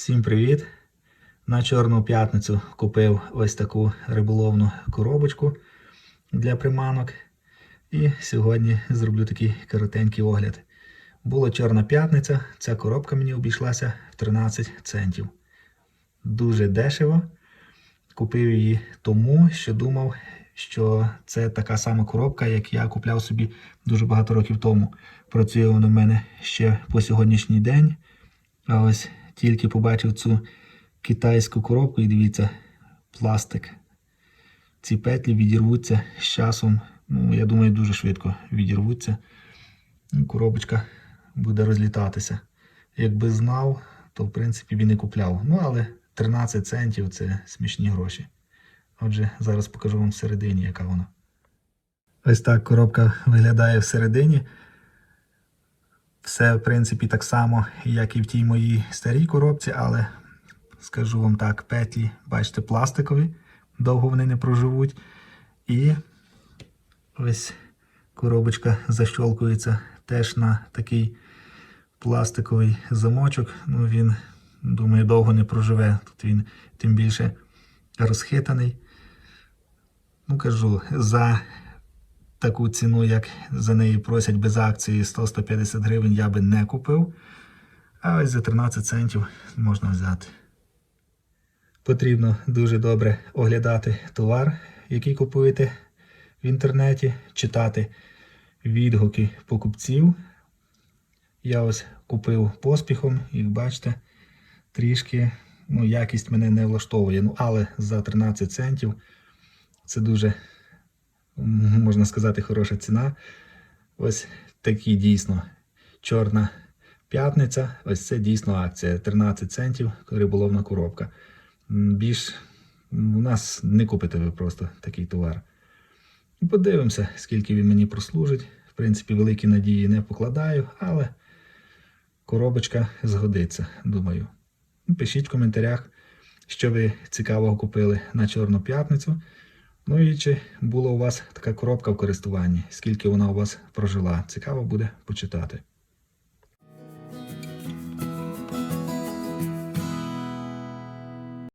Всім привіт! На Чорну п'ятницю купив ось таку риболовну коробочку для приманок. І сьогодні зроблю такий коротенький огляд. Була Чорна п'ятниця, ця коробка мені обійшлася в 13 центів. Дуже дешево. Купив її тому, що думав, що це така сама коробка, як я купляв собі дуже багато років тому. Працює вона в мене ще по сьогоднішній день. А ось тільки побачив цю китайську коробку і дивіться, пластик. Ці петлі відірвуться з часом. Ну, я думаю, дуже швидко відірвуться. Коробочка буде розлітатися. Якби знав, то в принципі б і купляв. Ну, але 13 центів це смішні гроші. Отже, зараз покажу вам всередині, яка вона. Ось так коробка виглядає всередині. Все, в принципі, так само, як і в тій моїй старій коробці, але скажу вам так, петлі, бачите, пластикові, довго вони не проживуть. І ось коробочка защолкується теж на такий пластиковий замочок. Ну, він, думаю, довго не проживе. Тут він тим більше розхитаний. Ну, кажу, за таку ціну, як за неї просять без акції 100-150 гривень, я би не купив. А ось за 13 центів можна взяти. Потрібно дуже добре оглядати товар, який купуєте в інтернеті, читати відгуки покупців. Я ось купив поспіхом, як бачите, трішки ну, якість мене не влаштовує. Ну, але за 13 центів це дуже можна сказати, хороша ціна. Ось такі дійсно чорна п'ятниця. Ось це дійсно акція. 13 центів риболовна коробка. Більш у нас не купите ви просто такий товар. Подивимося, скільки він мені прослужить. В принципі, великі надії не покладаю, але коробочка згодиться, думаю. Пишіть в коментарях, що ви цікавого купили на Чорну п'ятницю. Ну і чи була у вас така коробка в користуванні, скільки вона у вас прожила? Цікаво буде почитати.